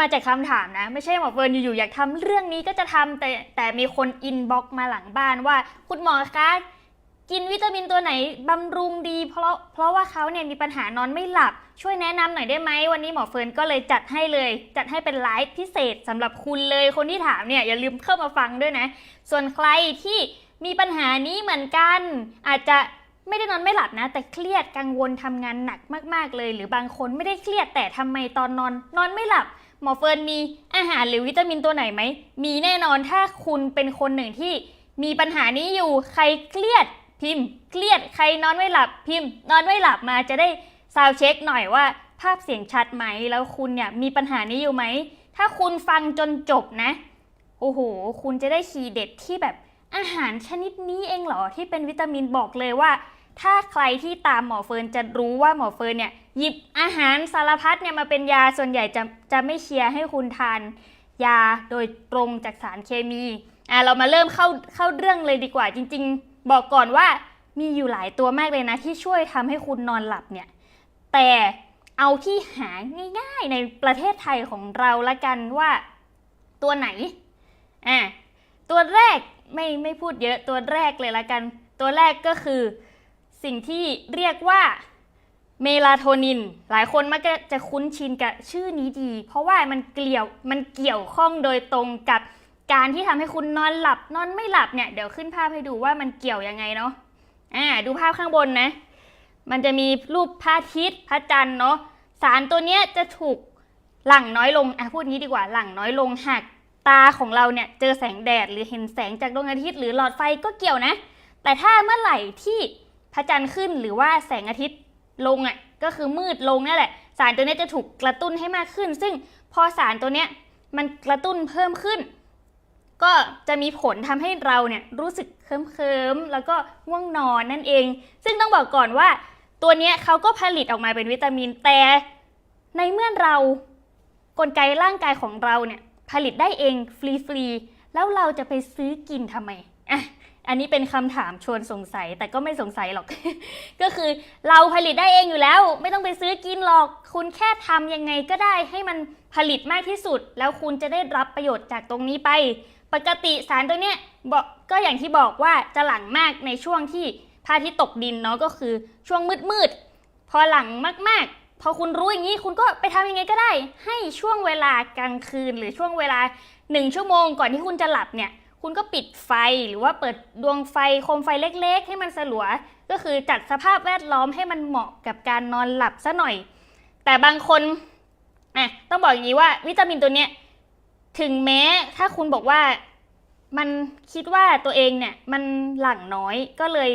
มาจากคำถามนะ ไม่ใช่หมอเฟิร์นอยู่ๆอยากทำเรื่องนี้ก็จะทำแต่แต่มีคนอินบ็อกมาหลังบ้านว่า คุณหมอคะกินวิตามินตัวไหนบำรุงดี เพราะเพราะว่าเขาเนี่ยมีปัญหานอนไม่หลับ ช่วยแนะนำหน่อยได้ไหมวันนี้หมอเฟิร์นก็เลยจัดให้เลย จัดให้เป็นไลฟ์พิเศษสำหรับคุณเลย คนที่ถามเนี่ยอย่าลืมเข้ามาฟังด้วยนะ ส่วนใครที่มีปัญหานี้เหมือนกัน อาจจะไม่ได้นอนไม่หลับนะ แต่เครียดกังวลทำงานหนักมาก ๆเลย หรือบางคนไม่ได้เครียดแต่ทำไมตอนนอน นอนไม่หลับ มอเฟิร์นมีอาหารหรือวิตามินตัวไหนไหม มีแน่นอนถ้าคุณเป็นคนหนึ่งที่มีปัญหานี้อยู่ใครเครียดพิมพ์ เครียดใครนอนไม่หลับพิมพ์ นอนไม่หลับมาจะได้ซาวเช็คหน่อยว่า ภาพเสียงชัดไหมแล้วคุณเนี่ยมีปัญหานี้อยู่ไหม ถ้าคุณฟังจนจบนะโอ้โห คุณจะได้คีย์เด็ดที่แบบอาหารชนิดนี้เองเหรอที่เป็นวิตามินบอกเลยว่า ถ้าใครที่ตามหมอเฟิร์นจะรู้ว่าหมอเฟิร์นเนี่ย หยิบอาหารสารพัดเนี่ยมาเป็นยาส่วนใหญ่จะจะไม่เชียร์ให้คุณทานยาโดยตรงจากสารเคมีอะเรามาเริ่มเข้าเข้าเรื่องเลยดีกว่าจริง ๆ บอกก่อนว่ามีอยู่หลายตัวมากเลยนะ ที่ช่วยทำให้คุณนอนหลับเนี่ย แต่เอาที่หาง่ายๆในประเทศไทยของเราละกันว่าตัวไหนอะตัวแรกไม่ไม่พูดเยอะตัวแรกเลยละกัน ตัวแรกก็คือสิ่งที่เรียกว่า เมลาโทนิน หลายคนมักจะคุ้นชินกับชื่อนี้ดี เพราะว่ามันเกี่ยวมันเกี่ยวข้องโดยตรงกับการที่ทำให้คุณนอนหลับนอนไม่หลับเนี่ยเดี๋ยวขึ้นภาพให้ดูว่ามันเกี่ยวยังไงเนาะอ่าดูภาพข้างบนนะ มันจะมีรูปพระอาทิตย์พระจันทร์เนาะสารตัวเนี้ยจะถูกหลั่งน้อยลงอะพูดงี้ดีกว่าหลั่งน้อยลงหากตาของเราเนี่ยเจอแสงแดดหรือเห็นแสงจากดวงอาทิตย์หรือหลอดไฟก็เกี่ยวนะ แต่ถ้าเมื่อไหร่ที่พระจันทร์ขึ้นหรือว่าแสงอาทิตย์ ลงอะก็คือมืดลงนั่นแหละ สารตัวนี้จะถูกกระตุ้นให้มากขึ้น ซึ่งพอสารตัวนี้มันกระตุ้นเพิ่มขึ้น ก็จะมีผลทำให้เราเนี่ยรู้สึกเคลิ้มๆแล้วก็ง่วงนอนนั่นเอง ซึ่งต้องบอกก่อนว่า ตัวนี้เขาก็ผลิตออกมาเป็นวิตามินแต่ในเมื่อเรากลไกร่างกายของเราเนี่ยผลิตได้เองฟรีๆแล้วเราจะไปซื้อกินทำไมอะ อันนี้เป็นคำถามชวนสงสัยแต่ก็ไม่สงสัยหรอก ก็คือเราผลิตได้เองอยู่แล้ว ไม่ต้องไปซื้อกินหรอก คุณแค่ทำยังไงก็ได้ให้มันผลิตมากที่สุด แล้วคุณจะได้รับประโยชน์จากตรงนี้ไป ปกติสารตัวเนี้ยบอกก็อย่างที่บอกว่าจะหลั่งมากในช่วงที่พระอาทิตย์ตกดินเนาะก็คือช่วงมืดๆพอหลังมากๆ พอคุณรู้อย่างนี้คุณก็ไปทำยังไงก็ได้ ให้ช่วงเวลากลางคืนหรือช่วงเวลาหนึ่งชั่วโมงก่อนที่คุณจะหลับเนี่ย คุณก็ปิดไฟหรือว่าเปิดดวงไฟโคมไฟเล็ก ๆ ให้มันสลัว ก็คือจัดสภาพแวดล้อมให้มันเหมาะกับการนอนหลับซะหน่อย แต่บางคนอะต้องบอกอย่างนี้ว่าวิตามินตัวเนี้ยถึงแม้ถ้าคุณบอกว่ามันคิดว่าตัวเองเนี่ยมันหลั่งน้อยก็เลย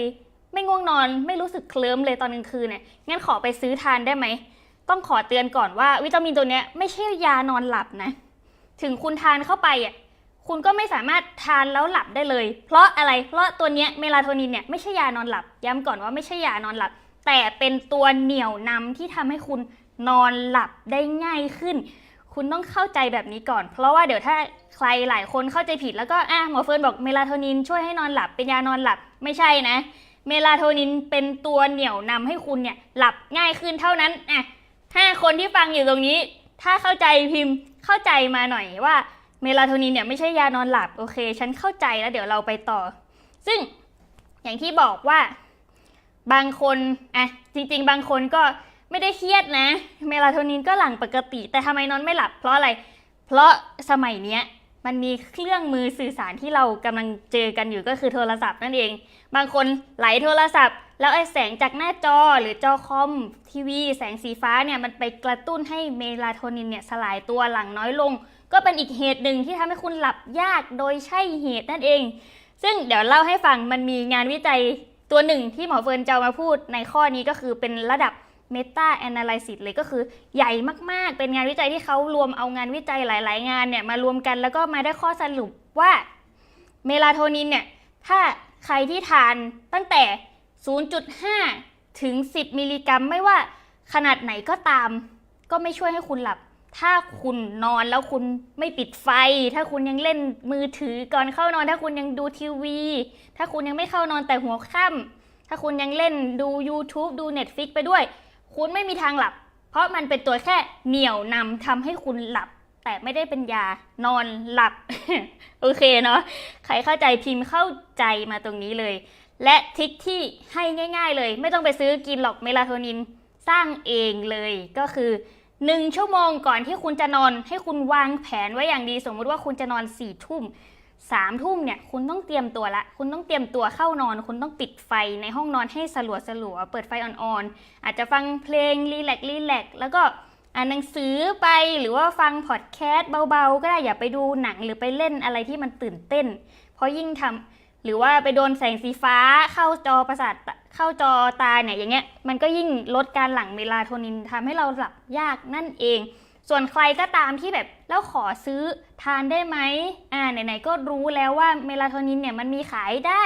ไม่ง่วงนอนไม่รู้สึกเคลิ้มเลยตอนกลางคืนเนี่ยงั้นขอไปซื้อทานได้ไหม ต้องขอเตือนก่อนว่าวิตามินตัวเนี้ยไม่ใช่ยานอนหลับนะ ถึงคุณทานเข้าไปอะ คุณก็ไม่สามารถทานแล้วหลับได้เลย เพราะอะไร เพราะตัวเนี้ยเมลาโทนินเนี่ยไม่ใช่ยานอนหลับ ย้ำก่อนว่าไม่ใช่ยานอนหลับ แต่เป็นตัวเหนี่ยวนำที่ทำให้คุณนอนหลับได้ง่ายขึ้น คุณต้องเข้าใจแบบนี้ก่อน เพราะว่าเดี๋ยวถ้าใครหลายคนเข้าใจผิดแล้วก็อะหมอเฟิร์นบอกเมลาโทนินช่วยให้นอนหลับเป็นยานอนหลับไม่ใช่นะ เมลาโทนินเป็นตัวเหนี่ยวนำให้คุณเนี่ยหลับง่ายขึ้นเท่านั้นอะห้าคนที่ฟังอยู่ตรงนี้ ถ้าเข้าใจพิมพ์เข้าใจมาหน่อยว่า เมลาโทนินเนี่ยไม่ใช่ยานอนหลับโอเค ฉันเข้าใจแล้วเดี๋ยวเราไปต่อ ซึ่งอย่างที่บอกว่าบางคนอะจริง ๆ บางคนก็ไม่ได้เครียดนะ เมลาโทนินก็หลั่งปกติ แต่ทำไมนอนไม่หลับ เพราะอะไร เพราะสมัยเนี้ยมันมีเครื่องมือสื่อสารที่เรากำลังเจอกันอยู่ก็คือโทรศัพท์นั่นเอง บางคนไหลโทรศัพท์ แล้วไอ้แสงจากหน้าจอหรือจอคอมทีวี แสงสีฟ้าเนี่ยมันไปกระตุ้นให้เมลาโทนินเนี่ยสลายตัวหลั่งน้อยลง ก็เป็นอีกเหตุหนึ่งที่ทำให้คุณหลับยากโดยใช่เหตุนั่นเอง ซึ่งเดี๋ยวเล่าให้ฟังมันมีงานวิจัยตัวหนึ่งที่หมอเฟิร์นจะเอามาพูดในข้อนี้ก็คือเป็นระดับ Meta Analysis เลยก็คือใหญ่มากๆ เป็นงานวิจัยที่เขารวมเอางานวิจัยหลาย ๆ งานเนี่ยมารวมกันแล้วก็มาได้ข้อสรุปว่าเมลาโทนินเนี่ยถ้าใครที่ทานตั้งแต่ 0.5 ถึง 10 มิลลิกรัม ไม่ว่าขนาดไหนก็ตาม ก็ไม่ช่วยให้คุณหลับ ถ้าคุณนอนแล้วคุณไม่ปิดไฟ ถ้าคุณยังเล่นมือถือก่อนเข้านอน ถ้าคุณยังดูทีวี ถ้าคุณยังไม่เข้านอนแต่หัวค่ำถ้าคุณยังเล่นดู YouTube ดู Netflix ไปด้วย คุณไม่มีทางหลับ เพราะมันเป็นตัวแค่เหนี่ยวนำทำให้คุณหลับ แต่ไม่ได้เป็นยานอนหลับ โอเคเนาะใครเข้าใจพิมพ์เข้าใจมาตรงนี้เลย และทริคที่ให้ง่าย ๆ เลย ไม่ต้องไปซื้อกินหรอกเมลาโทนินสร้างเองเลยก็คือ หนึ่งชั่วโมงก่อนที่คุณจะนอนให้คุณวางแผนไว้อย่างดี สมมุติว่าคุณจะนอนสี่ทุ่มสามทุ่มเนี่ยคุณต้องเตรียมตัวละ คุณต้องเตรียมตัวเข้านอน คุณต้องปิดไฟในห้องนอนให้สลัวสลัวเปิดไฟอ่อนๆ อาจจะฟังเพลงรีแลกรีแลกแล้วก็อ่านหนังสือไปหรือว่าฟังพอดแคสต์เบาๆ ก็ได้อย่าไปดูหนังหรือไปเล่นอะไรที่มันตื่นเต้น เพราะยิ่งทำ หรือว่าไปโดนแสงสีฟ้าเข้าจอประสาทเข้าจอตาเนี่ยอย่างเงี้ยมันก็ยิ่งลดการหลั่งเมลาโทนินทำให้เราหลับยากนั่นเอง ส่วนใครก็ตามที่แบบแล้วขอซื้อทานได้ไหมอ่าไหนๆก็รู้แล้วว่าเมลาโทนินเนี่ยมันมีขายได้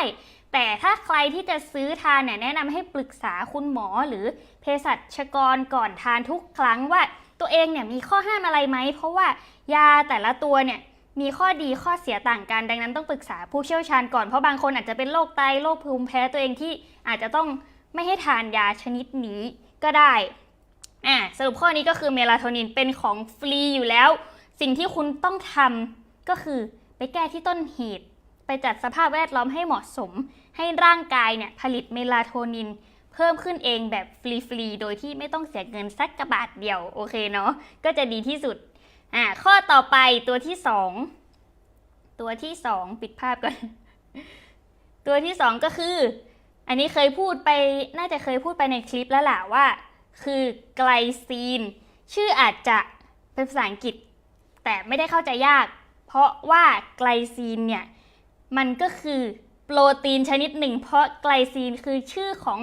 แต่ถ้าใครที่จะซื้อทานเนี่ยแนะนำให้ปรึกษาคุณหมอหรือเภสัชกรก่อนทานทุกครั้งว่าตัวเองเนี่ยมีข้อห้ามอะไรไหมเพราะว่ายาแต่ละตัวเนี่ย มีข้อดีข้อเสียต่างกัน ดังนั้นต้องปรึกษาผู้เชี่ยวชาญก่อน เพราะบางคนอาจจะเป็นโรคไตโรคภูมิแพ้ตัวเองที่อาจจะต้องไม่ให้ทานยาชนิดนี้ก็ได้อ่าสรุปข้อนี้ก็คือเมลาโทนินเป็นของฟรีอยู่แล้ว สิ่งที่คุณต้องทำก็คือไปแก้ที่ต้นเหตุ ไปจัดสภาพแวดล้อมให้เหมาะสม ให้ร่างกายเนี่ยผลิตเมลาโทนินเพิ่มขึ้นเองแบบฟรีๆ โดยที่ไม่ต้องเสียเงินสักกระบาทเดียว โอเคเนาะ ก็จะดีที่สุด อ่าข้อต่อไปตัวที่สองตัวที่สองปิดภาพก่อนตัวที่สองก็คือ อันนี้เคยพูดไปน่าจะเคยพูดไปในคลิปแล้วล่ะว่า คือไกลซีน ชื่ออาจจะเป็นภาษาอังกฤษ แต่ไม่ได้เข้าใจยาก เพราะว่าไกลซีนเนี่ย มันก็คือโปรตีนชนิดหนึ่ง เพราะไกลซีนคือชื่อของ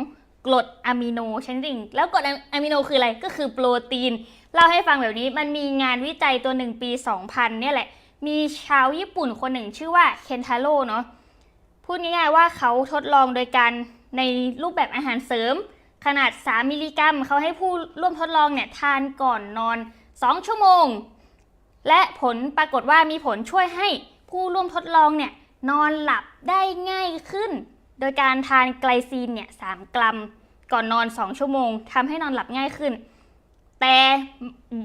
กรดอะมิโนชนิดหนึ่ง แล้วกรดอะมิโนคืออะไรก็คือโปรตีน เล่าให้ฟังแบบนี้มันมีงานวิจัยตัวหนึ่งปี 2000 เนี่ยแหละ มีชาวญี่ปุ่นคนหนึ่งชื่อว่าเคนทาโร่เนาะพูดง่ายๆว่าเขาทดลองโดยการในรูปแบบอาหารเสริม ขนาด 3 มิลลิกรัม เขาให้ผู้ร่วมทดลองเนี่ยทานก่อนนอน 2 ชั่วโมง และผลปรากฏว่ามีผลช่วยให้ผู้ร่วมทดลองเนี่ยนอนหลับได้ง่ายขึ้น โดยการทานไกลซีนเนี่ย3กรัม ก่อนนอน 2 ชั่วโมงทำให้นอนหลับง่ายขึ้น แต่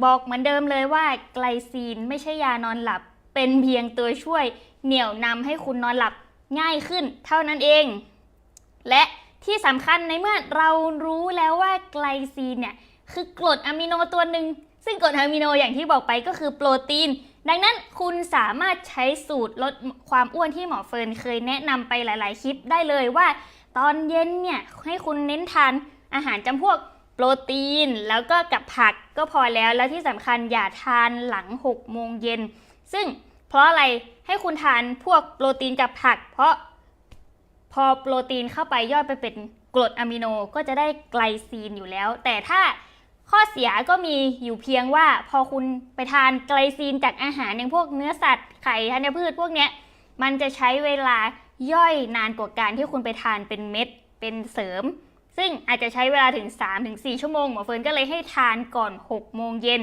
บอกเหมือนเดิมเลยว่าไกลซีนไม่ใช่ยานอนหลับ เป็นเพียงตัวช่วยเหนี่ยวนำให้คุณนอนหลับง่ายขึ้นเท่านั้นเอง และที่สำคัญในเมื่อเรารู้แล้วว่าไกลซีนเนี่ยคือกรดอะมิโนตัวหนึ่งซึ่งกรดอะมิโนอย่างที่บอกไปก็คือโปรตีน ดังนั้นคุณสามารถใช้สูตรลดความอ้วนที่หมอเฟิร์นเคยแนะนำไปหลาย ๆ คลิปได้เลยว่า ตอนเย็นเนี่ยให้คุณเน้นทานอาหารจำพวก โปรตีน แล้วก็กับผักก็พอแล้ว แล้วที่สำคัญอย่าทานหลัง 6 โมงเย็น ซึ่งเพราะอะไรให้คุณทานพวกโปรตีนกับผัก เพราะพอโปรตีนเข้าไปย่อยไปเป็นกรดอะมิโนก็จะได้ไกลซีนอยู่แล้ว แต่ถ้าข้อเสียก็มีอยู่เพียงว่าพอคุณไปทานไกลซีนจากอาหารอย่างพวกเนื้อสัตว์ไข่ธัญพืชพวกเนี้ยมันจะใช้เวลาย่อยนานกว่าการที่คุณไปทานเป็นเม็ดเป็นเสริม ซึ่งอาจจะใช้เวลาถึง 3-4 ชั่วโมงหมอเฟิร์นก็เลยให้ทานก่อน 6 โมงเย็น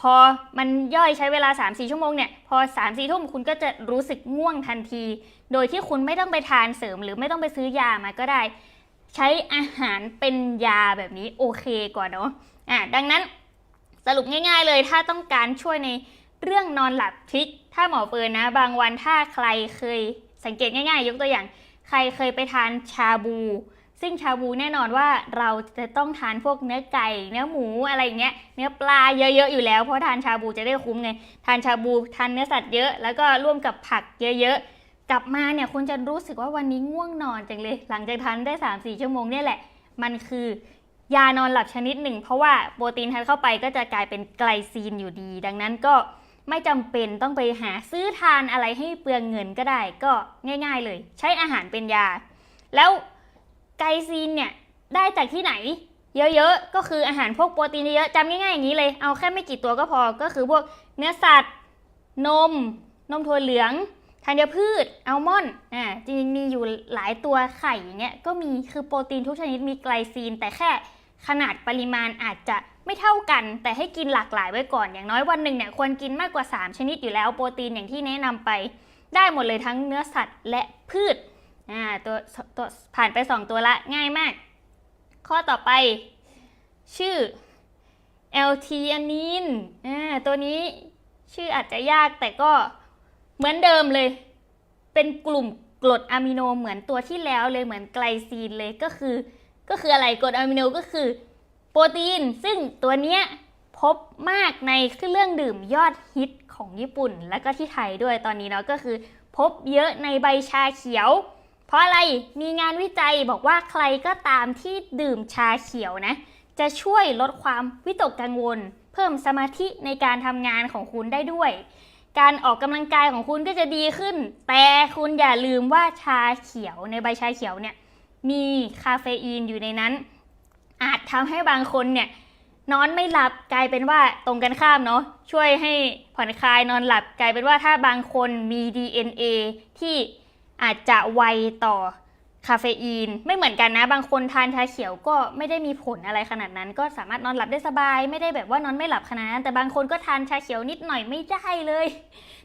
พอมันย่อยใช้เวลา 3-4 ชั่วโมงเนี่ย พอ 3-4 ทุ่มคุณก็จะรู้สึกง่วงทันที โดยที่คุณไม่ต้องไปทานเสริม หรือไม่ต้องไปซื้อยามาก็ได้ ใช้อาหารเป็นยาแบบนี้โอเคกว่าเนาะอะดังนั้นสรุปง่ายๆเลยถ้าต้องการช่วยในเรื่องนอนหลับทริก ถ้าหมอเฟิร์นนะ บางวันถ้าใครเคยสังเกตง่ายๆ ยกตัวอย่าง ใครเคยไปทานชาบู ซึ่งชาบูแน่นอนว่าเราจะต้องทานพวกเนื้อไก่ เนื้อหมูอะไรอย่างเงี้ย เนื้อปลาเยอะๆอยู่แล้ว เพราะทานชาบูจะได้คุ้มไง ทานชาบูทานเนื้อสัตว์เยอะ แล้วก็ร่วมกับผักเยอะๆ กลับมาเนี่ยคุณจะรู้สึกว่าวันนี้ง่วงนอนจังเลย หลังจากทานได้ 3-4 ชั่วโมงเนี่ยแหละ มันคือยานอนหลับชนิดหนึ่ง เพราะว่าโปรตีนทานเข้าไปก็จะกลายเป็นไกลซีนอยู่ดี ดังนั้นก็ไม่จำเป็นต้องไปหาซื้อทานอะไรให้เปลืองเงินก็ได้ ก็ง่าย ๆ เลย ใช้อาหารเป็นยา แล้ว ไกซีนเนี่ยได้จากที่ไหน เยอะๆ ก็คืออาหารพวกโปรตีนเยอะจำง่ายๆอย่างนี้เลย เอาแค่ไม่กี่ตัวก็พอ ก็คือพวกเนื้อสัตว์ นม นมถั่วเหลืองธัญพืช อัลมอนด์อ่าจริงๆมีอยู่หลายตัวไข่อย่างเงี้ย ก็มีคือโปรตีนทุกชนิดมีไกลซีน แต่แค่ขนาดปริมาณอาจจะไม่เท่ากัน แต่ให้กินหลากหลายไว้ก่อน อย่างน้อยวันหนึ่งเนี่ยควรกินมากกว่า 3 ชนิดอยู่แล้ว โปรตีนอย่างที่แนะนำไป ได้หมดเลยทั้งเนื้อสัตว์และพืช อ่าตัวตัวผ่านไป 2 ตัวละง่ายมาก ข้อต่อไปชื่อ l t อันนินอ่าตัวนี้ชื่ออาจจะยากแต่ก็เหมือนเดิมเลย เป็นกลุ่มกรดอะมิโนเหมือนตัวที่แล้วเลยเหมือนไกลซีนเลยก็คือก็คืออะไรกรดอะมิโนก็คือ โปรตีน ซึ่งตัวเนี้ยพบมากในเครื่องดื่มยอดฮิตของญี่ปุ่น และก็ที่ไทยด้วยตอนนี้เนาะก็คือ พบเยอะในใบชาเขียว เพราะอะไรมีงานวิจัยบอกว่าใครก็ตามที่ดื่มชาเขียวนะ จะช่วยลดความวิตกกังวล เพิ่มสมาธิในการทำงานของคุณได้ด้วย การออกกำลังกายของคุณก็จะดีขึ้น แต่คุณอย่าลืมว่าชาเขียวในใบชาเขียวเนี่ยมีคาเฟอีนอยู่ในนั้น อาจทำให้บางคนเนี่ยนอนไม่หลับกลายเป็นว่าตรงกันข้ามเนาะช่วยให้ผ่อนคลายนอนหลับกลายเป็นว่าถ้าบางคนมี DNA ที่ อาจจะไวต่อคาเฟอีน ไม่เหมือนกันนะ บางคนทานชาเขียวก็ไม่ได้มีผลอะไรขนาดนั้น ก็สามารถนอนหลับได้สบาย ไม่ได้แบบว่านอนไม่หลับขนาดนั้น แต่บางคนก็ทานชาเขียวนิดหน่อยไม่ได้เลย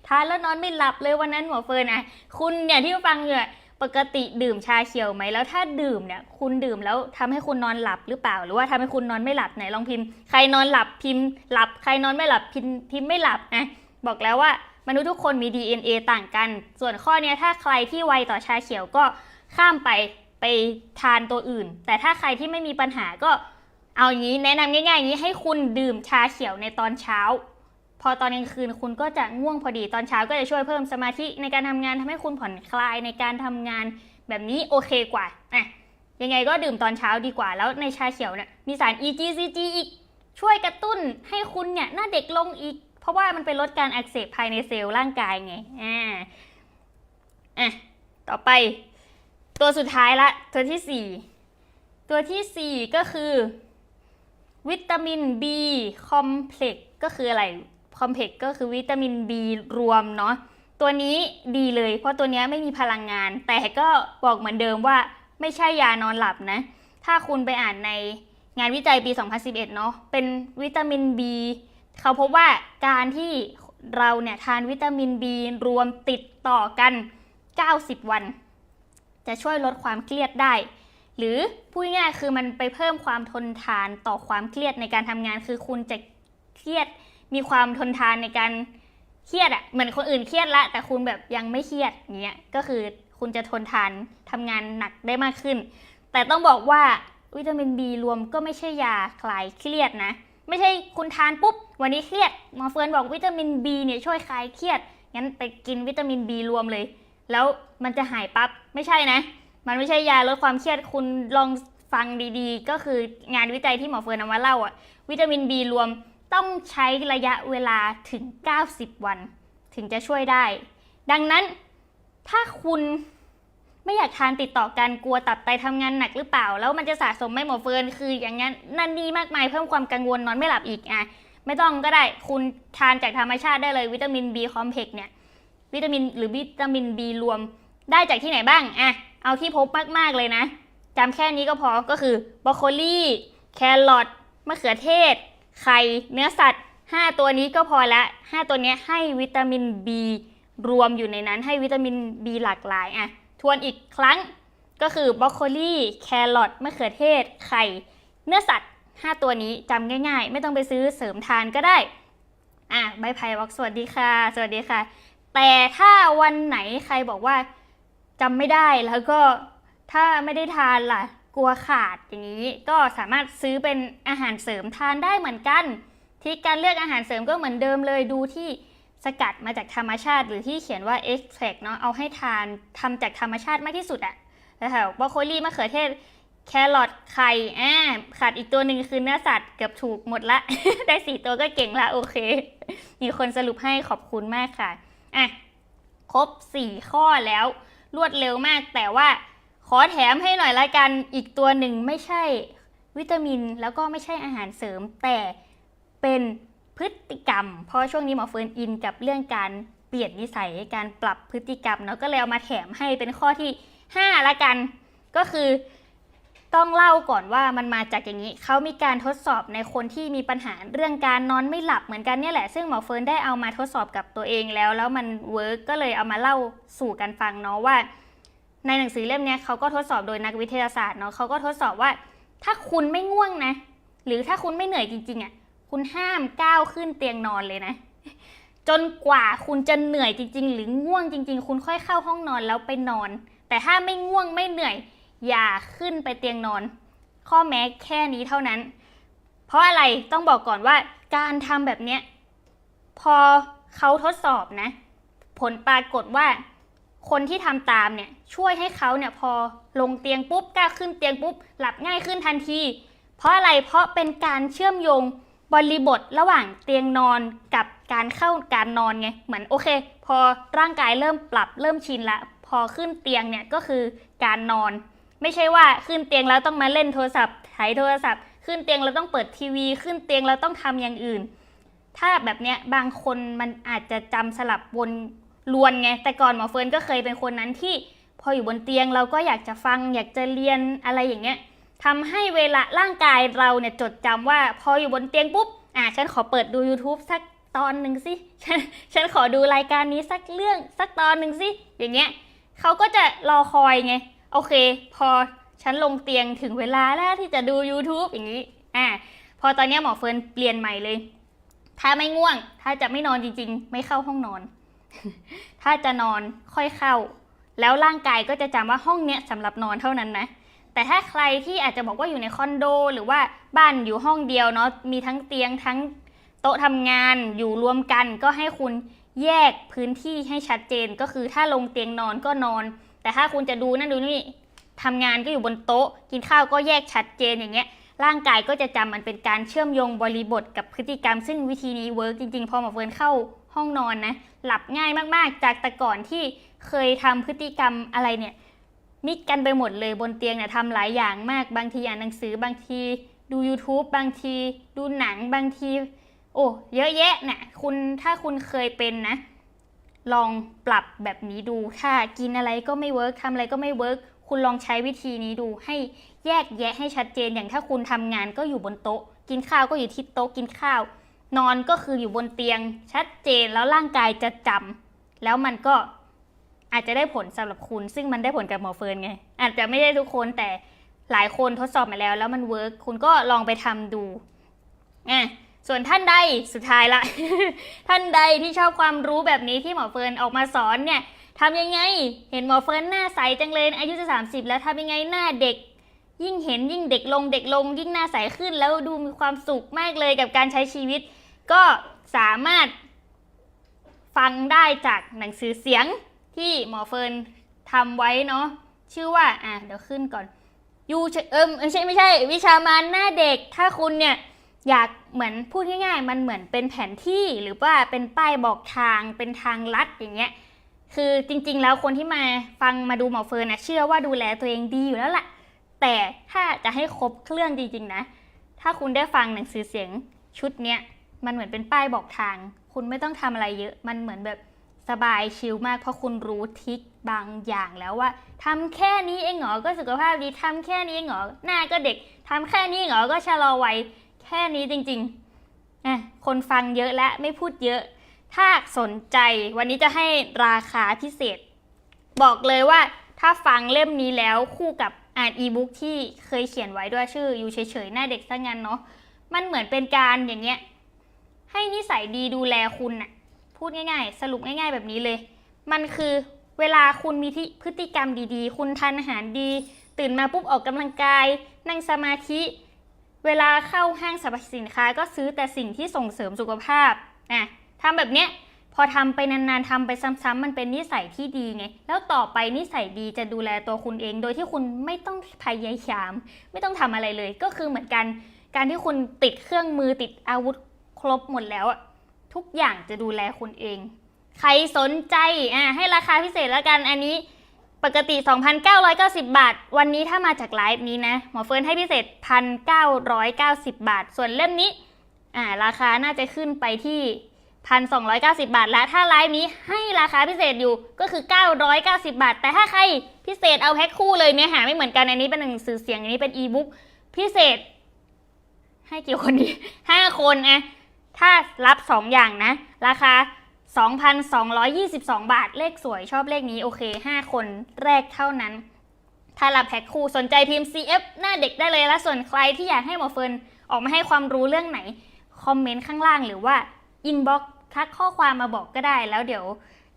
ทานแล้วนอนไม่หลับเลยวันนั้นหมอเฟิร์นอะคุณเนี่ยที่ฟังเนี่ยปกติดื่มชาเขียวไหมแล้วถ้าดื่มเนี่ยคุณดื่มแล้วทำให้คุณนอนหลับหรือเปล่า หรือว่าทำให้คุณนอนไม่หลับไหนลองพิมพ์ ใครนอนหลับพิมพ์หลับ ใครนอนไม่หลับพิมพ์พิมพ์ไม่หลับนะบอกแล้วว่า มนุษย์ทุกคนมี DNA ต่างกัน ส่วนข้อเนี้ยถ้าใครที่ไวต่อชาเขียวก็ข้ามไปไปทานตัวอื่น แต่ถ้าใครที่ไม่มีปัญหาก็เอาอย่างนี้แนะนำง่ายๆอย่างนี้ให้คุณดื่มชาเขียวในตอนเช้า พอตอนกลางคืนคุณก็จะง่วงพอดีตอนเช้าก็จะช่วยเพิ่มสมาธิในการทำงานทำให้คุณผ่อนคลายในการทำงานแบบนี้โอเคกว่าอะยังไงก็ดื่มตอนเช้าดีกว่า แล้วในชาเขียวเนี่ยมีสาร EGCG อีกช่วยกระตุ้นให้คุณเนี่ยหน้าเด็กลงอีก เพราะว่ามันเป็นลดการอักเสบภายในเซลล์ร่างกายไงอ่าอะต่อไป ตัวสุดท้ายละ ตัวที่สี่ตัวที่สี่ก็คือ วิตามิน B คอมเพล็กก็คืออะไรคอมเพล็กก็คือวิตามิน B รวมเนาะตัวนี้ดีเลย เพราะตัวนี้ไม่มีพลังงาน แต่ก็บอกเหมือนเดิมว่าไม่ใช่ยานอนหลับนะ ถ้าคุณไปอ่านในงานวิจัยปี 2011 เนาะเป็นวิตามิน B เขาพบว่าการที่เราเนี่ยทานวิตามิน B รวมติดต่อกัน 90 วัน จะช่วยลดความเครียดได้ หรือพูดง่ายคือมันไปเพิ่มความทนทานต่อความเครียดในการทำงาน คือคุณจะเครียดมีความทนทานในการเครียดอะเหมือนคนอื่นเครียดละ แต่คุณแบบยังไม่เครียดอย่างเงี้ยก็คือคุณจะทนทานทำงานหนักได้มากขึ้น แต่ต้องบอกว่าวิตามิน B รวมก็ไม่ใช่ยาคลายเครียดนะ ไม่ใช่คุณทานปุ๊บ วันนี้เครียดหมอเฟิร์นบอกวิตามิน B เนี่ยช่วยคลายเครียด งั้นไปกินวิตามิน B รวมเลย แล้วมันจะหายปั๊บ ไม่ใช่นะ มันไม่ใช่ยาลดความเครียด คุณลองฟังดีๆ ก็คืองานวิจัยที่หมอเฟิร์นเอามาเล่าอะวิตามิน B รวมต้องใช้ระยะเวลาถึง 90 วัน ถึงจะช่วยได้ ดังนั้นถ้าคุณไม่อยากทานติดต่อกันกลัวตับไตทำงานหนักหรือเปล่า แล้วมันจะสะสมไหม่หมอเฟิร์นคืออย่างนั้นนั่นนี่มากมายเพิ่มความกังวลนอนไม่หลับอีกอะ ไม่ต้องก็ได้คุณทานจากธรรมชาติได้เลยวิตามิน B คอมเพล็กซ์เนี่ยวิตามินหรือวิตามิน B รวมได้จากที่ไหนบ้างอะเอาที่พบมาก ๆ เลยนะจำแค่นี้ก็พอก็คือบรอกโคลีแครอทมะเขือเทศ ไข่เนื้อสัตว์ 5 ตัวนี้ก็พอละ 5 ตัวนี้ให้วิตามิน B รวมอยู่ในนั้นให้วิตามิน B หลากหลายอะทวนอีกครั้งก็คือบรอกโคลีแครอทมะเขือเทศ ไข่ เนื้อสัตว์ 5 ตัวนี้จำง่าย ๆ ไม่ต้องไปซื้อเสริมทานก็ได้ อะใบไผ่บอกสวัสดีค่ะ สวัสดีค่ะ แต่ถ้าวันไหนใครบอกว่าจำไม่ได้แล้วก็ถ้าไม่ได้ทานล่ะ กลัวขาดอย่างนี้ ก็สามารถซื้อเป็นอาหารเสริมทานได้เหมือนกัน ที่การเลือกอาหารเสริมก็เหมือนเดิมเลยดูที่สกัดมาจากธรรมชาติหรือที่เขียนว่า extract เนาะเอาให้ทานทำจากธรรมชาติมากที่สุดอะแล้วแถวบรอกโคลีมะเขือเทศ แครอทไข่อ่าขาดอีกตัวหนึ่งคือเนื้อสัตว์เกือบถูกหมดละ ได้สี่ตัวก็เก่งละโอเค มีคนสรุปให้ขอบคุณมากค่ะอะครบ4ข้อแล้ว รวดเร็วมากแต่ว่าขอแถมให้หน่อยละกันอีกตัวหนึ่งไม่ใช่วิตามินแล้วก็ไม่ใช่อาหารเสริม แต่เป็นพฤติกรรม เพราะช่วงนี้หมอเฟิร์นอินกับเรื่องการเปลี่ยนนิสัยการปรับพฤติกรรมเนาะก็เลยเอามาแถมให้เป็นข้อที่ 5 ละกัน ก็คือ ต้องเล่าก่อนว่ามันมาจากอย่างนี้ เขามีการทดสอบในคนที่มีปัญหาเรื่องการนอนไม่หลับเหมือนกันเนี่ยแหละ ซึ่งหมอเฟิร์นได้เอามาทดสอบกับตัวเองแล้ว แล้วมันเวิร์กก็เลยเอามาเล่าสู่กันฟังเนาะว่า ในหนังสือเล่มนี้เขาก็ทดสอบโดยนักวิทยาศาสตร์เนาะเขาก็ทดสอบว่า ถ้าคุณไม่ง่วงนะ หรือถ้าคุณไม่เหนื่อยจริงๆอะคุณห้ามก้าวขึ้นเตียงนอนเลยนะ จนกว่าคุณจะเหนื่อยจริง ๆ หรือง่วงจริง ๆ คุณค่อยเข้าห้องนอนแล้วไปนอน แต่ถ้าไม่ง่วงไม่เหนื่อย อย่าขึ้นไปเตียงนอน ข้อแม้แค่นี้เท่านั้น เพราะอะไรต้องบอกก่อนว่าการทำแบบเนี้ยพอเขาทดสอบนะ ผลปรากฏว่าคนที่ทำตามเนี่ยช่วยให้เขาเนี่ยพอลงเตียงปุ๊บกล้าขึ้นเตียงปุ๊บหลับง่ายขึ้นทันที เพราะอะไรเพราะเป็นการเชื่อมโยงบริบทระหว่างเตียงนอนกับการเข้าการนอนไงเหมือนโอเค พอร่างกายเริ่มปรับเริ่มชินละ พอขึ้นเตียงเนี่ยก็คือการนอน ไม่ใช่ว่าขึ้นเตียงแล้วต้องมาเล่นโทรศัพท์ถ่ายโทรศัพท์ ขึ้นเตียงแล้วต้องเปิดทีวี ขึ้นเตียงแล้วต้องทำอย่างอื่น ถ้าแบบเนี้ยบางคนมันอาจจะจำสลับวนลวนไง แต่ก่อนหมอเฟิร์นก็เคยเป็นคนนั้นที่พออยู่บนเตียงเราก็อยากจะฟัง อยากจะเรียนอะไรอย่างเงี้ยทำให้เวลาร่างกายเราเนี่ยจดจำว่า พออยู่บนเตียงปุ๊บอะฉันขอเปิดดู YouTube สักตอนหนึ่งสิฉันฉันขอดูรายการนี้สักเรื่องสักตอนหนึ่งสิอย่างเงี้ยเขาก็จะรอคอยไง โอเค พอฉันลงเตียงถึงเวลาแล้วที่จะดู YouTube อย่างนี้อะพอตอนนี้หมอเฟิร์นเปลี่ยนใหม่เลย ถ้าไม่ง่วง ถ้าจะไม่นอนจริง ๆ ไม่เข้าห้องนอน ถ้าจะนอนค่อยเข้า แล้วร่างกายก็จะจำว่าห้องเนี้ยสำหรับนอนเท่านั้นนะแต่ถ้าใครที่อาจจะบอกว่าอยู่ในคอนโด หรือว่าบ้านอยู่ห้องเดียวเนาะมีทั้งเตียงทั้งโต๊ะทำงานอยู่รวมกันก็ให้คุณแยกพื้นที่ให้ชัดเจนก็คือถ้าลงเตียงนอนก็นอน แต่ถ้าคุณจะดูนั่นดูนี่ทำงานก็อยู่บนโต๊ะ กินข้าวก็แยกชัดเจนอย่างเงี้ย ร่างกายก็จะจำมันเป็นการเชื่อมโยงบริบทกับพฤติกรรม ซึ่งวิธีนี้เวิร์กจริงๆ พอหมอเฟิร์นเข้าห้องนอนนะ หลับง่ายมากๆ จากแต่ก่อนที่เคยทำพฤติกรรมอะไรเนี่ย มิกกันไปหมดเลยบนเตียงเนี่ยทำหลายอย่างมาก บางทีอ่านหนังสือบางที ดู YouTube บางที ดูหนังบางที โอ้เยอะแยะเนี่ยคุณถ้าคุณเคยเป็นนะ ลองปรับแบบนี้ดูถ้ากินอะไรก็ไม่เวิร์กทำอะไรก็ไม่เวิร์กคุณลองใช้วิธีนี้ดูให้แยกแยะให้ชัดเจนอย่างถ้าคุณทำงานก็อยู่บนโต๊ะ กินข้าวก็อยู่ที่โต๊ะกินข้าว นอนก็คืออยู่บนเตียง ชัดเจนแล้วร่างกายจะจำแล้วมันก็อาจจะได้ผลสำหรับคุณ ซึ่งมันได้ผลกับหมอเฟิร์นไง อาจจะไม่ได้ทุกคนแต่หลายคนทดสอบมาแล้ว แล้วมันเวิร์กคุณก็ลองไปทำดูอะ ส่วนท่านใดสุดท้ายละ ท่านใดที่ชอบความรู้แบบนี้ที่หมอเฟิร์นออกมาสอนเนี่ยทำยังไง เห็นหมอเฟิร์นหน้าใสจังเลยอายุจะ 30 แล้วทำยังไงหน้าเด็ก ยิ่งเห็นยิ่งเด็กลงเด็กลง ยิ่งหน้าใสขึ้นแล้วดูมีความสุขมากเลยกับการใช้ชีวิต ก็สามารถฟังได้จากหนังสือเสียงที่หมอเฟิร์นทำไว้เนาะชื่อว่าอะเดี๋ยวขึ้นก่อนยูเอิมไม่ใช่ไม่ใช่ วิชามานหน้าเด็กถ้าคุณเนี่ย อยากเหมือนพูดง่ายๆ มันเหมือนเป็นแผนที่หรือว่าเป็นป้ายบอกทางเป็นทางลัดอย่างเงี้ยคือจริงๆ แล้วคนที่มาฟังมาดูหมอเฟิร์นนะเชื่อว่าดูแลตัวเองดีอยู่แล้วล่ะ แต่ถ้าจะให้ครบเครื่องจริงๆนะ ถ้าคุณได้ฟังหนังสือเสียงชุดเนี้ยมันเหมือนเป็นป้ายบอกทาง คุณไม่ต้องทำอะไรเยอะ มันเหมือนแบบสบายชิลมากเพราะคุณรู้ทริคบางอย่างแล้วว่าทำแค่นี้เองเหรอก็สุขภาพดีทำแค่นี้เองเหรอหน้าก็เด็กทำแค่นี้เหรอก็ชะลอวัย แค่นี้จริงๆอะคนฟังเยอะและไม่พูดเยอะ ถ้าสนใจวันนี้จะให้ราคาพิเศษ บอกเลยว่าถ้าฟังเล่มนี้แล้วคู่กับอ่านอีบุ๊กที่เคยเขียนไว้ด้วยชื่ออยู่เฉยๆหน้าเด็กซะงั้นเนาะมันเหมือนเป็นการอย่างเงี้ยให้นิสัยดีดูแลคุณน่ะพูดง่าย ๆ สรุปง่าย ๆ แบบนี้เลย มันคือเวลาคุณมีที่พฤติกรรมดีๆ คุณทานอาหารดี ตื่นมาปุ๊บออกกำลังกาย นั่งสมาธิ เวลาเข้าห้างสรรพสินค้าก็ซื้อแต่สิ่งที่ส่งเสริมสุขภาพอะทำแบบเนี้ยพอทำไปนานๆทำไปซ้ำๆมันเป็นนิสัยที่ดีไง แล้วต่อไปนิสัยดีจะดูแลตัวคุณเอง โดยที่คุณไม่ต้องพยายาม ไม่ต้องทำอะไรเลย ก็คือเหมือนกัน การที่คุณติดเครื่องมือติดอาวุธครบหมดแล้วอะทุกอย่างจะดูแลคุณเอง ใครสนใจอะให้ราคาพิเศษแล้วกันอันนี้ ปกติ 2,990 บาท วันนี้ถ้ามาจากไลฟ์นี้นะหมอเฟิร์นให้พิเศษ 1,990 บาท ส่วนเล่มนี้อ่าราคาน่าจะขึ้นไปที่ 1,290 บาท และถ้าไลฟ์นี้ให้ราคาพิเศษอยู่ก็คือ 990 บาท แต่ถ้าใครพิเศษเอาแพ็คคู่เลยเนื้อหาไม่เหมือนกันอันนี้เป็นหนังสือเสียงอันนี้เป็นอีบุ๊กพิเศษ ให้กี่คนดีห้าคนอะถ้ารับ 2 อย่างนะ ราคา 2,222 บาท เลขสวยชอบเลขนี้โอเค 5 คนแรกเท่านั้น ถ้ารับแพ็คคู่สนใจพิมพ์ CF หน้าเด็กได้เลยและส่วนใครที่อยากให้หมอเฟิร์นออกมาให้ความรู้เรื่องไหน คอมเมนต์ข้างล่างหรือว่าอินบ็อกทักข้อความมาบอกก็ได้ แล้วเดี๋ยว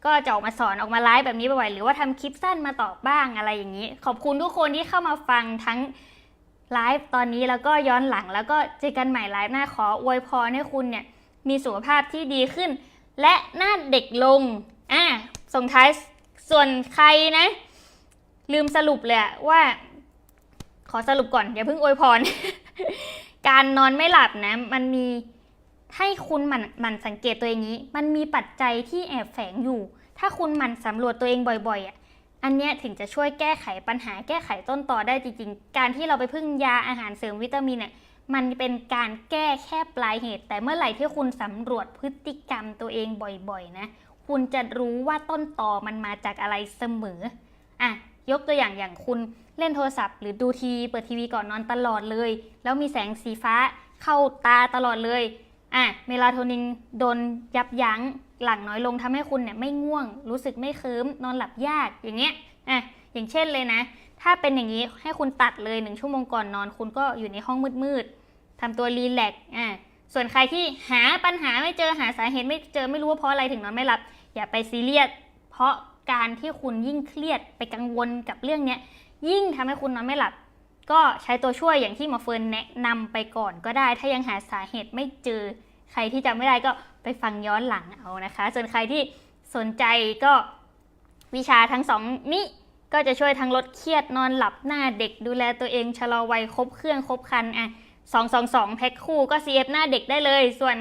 ก็จะออกมาสอนออกมาไลฟ์แบบนี้บ่อยๆหรือว่าทำคลิปสั้นมาตอบบ้างอะไรอย่างนี้ ขอบคุณทุกคนที่เข้ามาฟังทั้งไลฟ์ตอนนี้แล้วก็ย้อนหลังแล้วก็เจอกันใหม่ไลฟ์หน้าขออวยพรให้คุณเนี่ยมีสุขภาพที่ดีขึ้น และหน้าเด็กลง อะส่งท้าย ส่วนใครนะ ลืมสรุปเลยว่า ขอสรุปก่อน อย่าเพิ่งอวยพร การนอนไม่หลับนะ มันมีให้คุณหมันหมันสังเกตตัวเองนี้ มันมีปัจจัยที่แอบแฝงอยู่ ถ้าคุณหมันสำรวจตัวเองบ่อยๆอะ อันเนี้ยถึงจะช่วยแก้ไขปัญหาแก้ไขต้นตอได้จริงๆ การที่เราไปพึ่งยาอาหารเสริมวิตามินอะ มันเป็นการแก้แค่ปลายเหตุ แต่เมื่อไหร่ที่คุณสำรวจพฤติกรรมตัวเองบ่อยๆนะ คุณจะรู้ว่าต้นตอมันมาจากอะไรเสมออะยกตัวอย่างอย่างคุณเล่นโทรศัพท์ หรือดูทีเปิดทีวีก่อนนอนตลอดเลย แล้วมีแสงสีฟ้าเข้าตาตลอดเลยอะเมลาโทนินโดนยับยั้งหลังน้อยลงทำให้คุณเนี่ยไม่ง่วง รู้สึกไม่เคิมนอนหลับยากอย่างเงี้ยอะอย่างเช่นเลยนะ ถ้าเป็นอย่างนี้ให้คุณตัดเลยหนึ่งชั่วโมงก่อนนอน คุณก็อยู่ในห้องมืดๆ ทำตัวรีแลกซ์อะส่วนใครที่หาปัญหาไม่เจอหาสาเหตุไม่เจอไม่รู้ว่าเพราะอะไรถึงนอนไม่หลับ อย่าไปซีเรียสเพราะการที่คุณยิ่งเครียดไปกังวลกับเรื่องเนี้ยยิ่งทำให้คุณนอนไม่หลับ ก็ใช้ตัวช่วยอย่างที่หมอเฟิร์นแนะนำไปก่อนก็ได้ ถ้ายังหาสาเหตุไม่เจอ ใครที่จำไม่ได้ก็ไปฟังย้อนหลังเอานะคะ ส่วนใครที่สนใจก็วิชาทั้งสองนี้ก็จะช่วยทั้งลดเครียดนอนหลับหน้าเด็กดูแลตัวเองชะลอวัยครบเครื่องครบคันอะ สองสองสองแพ็คคู่ก็ CF หน้าเด็กได้เลย ส่วน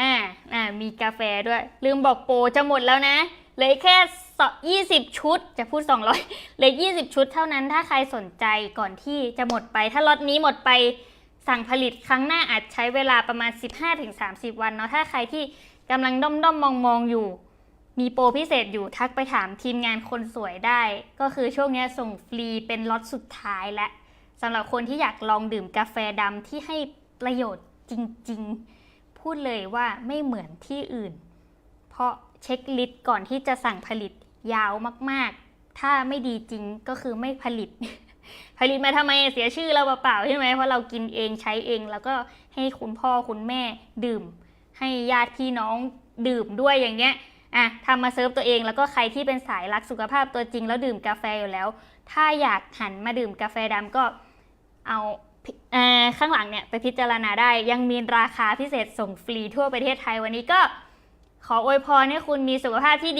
อ่าอ่ามีกาแฟด้วย ลืมบอกโปรจะหมดแล้วนะเหลือแค่ยี่สิบชุด จะพูด 200เหลือ 20 ชุดเท่านั้นถ้าใครสนใจก่อนที่จะหมดไป ถ้าล็อตนี้หมดไปสั่งผลิตครั้งหน้าอาจใช้เวลาประมาณ 15-30 วันเนาะถ้าใครที่กำลังด้อมด้อมมองมองอยู่ มีโปรพิเศษอยู่ทักไปถามทีมงานคนสวยได้ ก็คือช่วงนี้ส่งฟรีเป็นล็อตสุดท้ายและ สำหรับคนที่อยากลองดื่มกาแฟดำที่ให้ประโยชน์จริงๆ พูดเลยว่าไม่เหมือนที่อื่น เพราะเช็คลิสต์ก่อนที่จะสั่งผลิตยาวมากๆ ถ้าไม่ดีจริงก็คือไม่ผลิต ผลิตมาทำไมเสียชื่อเราเปล่าใช่ไหมเพราะเรากินเองใช้เอง แล้วก็ให้คุณพ่อคุณแม่ดื่ม ให้ญาติพี่น้องดื่มด้วยอย่างเงี้ยอะทำมาเซิร์ฟตัวเองแล้วก็ใครที่เป็นสายรักสุขภาพตัวจริงแล้วดื่มกาแฟอยู่แล้ว ถ้าอยากหันมาดื่มกาแฟดำก็ เอาเอข้างหลังเนี่ยไปพิจารณาได้ ยังมีราคาพิเศษส่งฟรีทั่วประเทศไทยวันนี้ก็ขออวยพรให้คุณมีสุขภาพที่ดี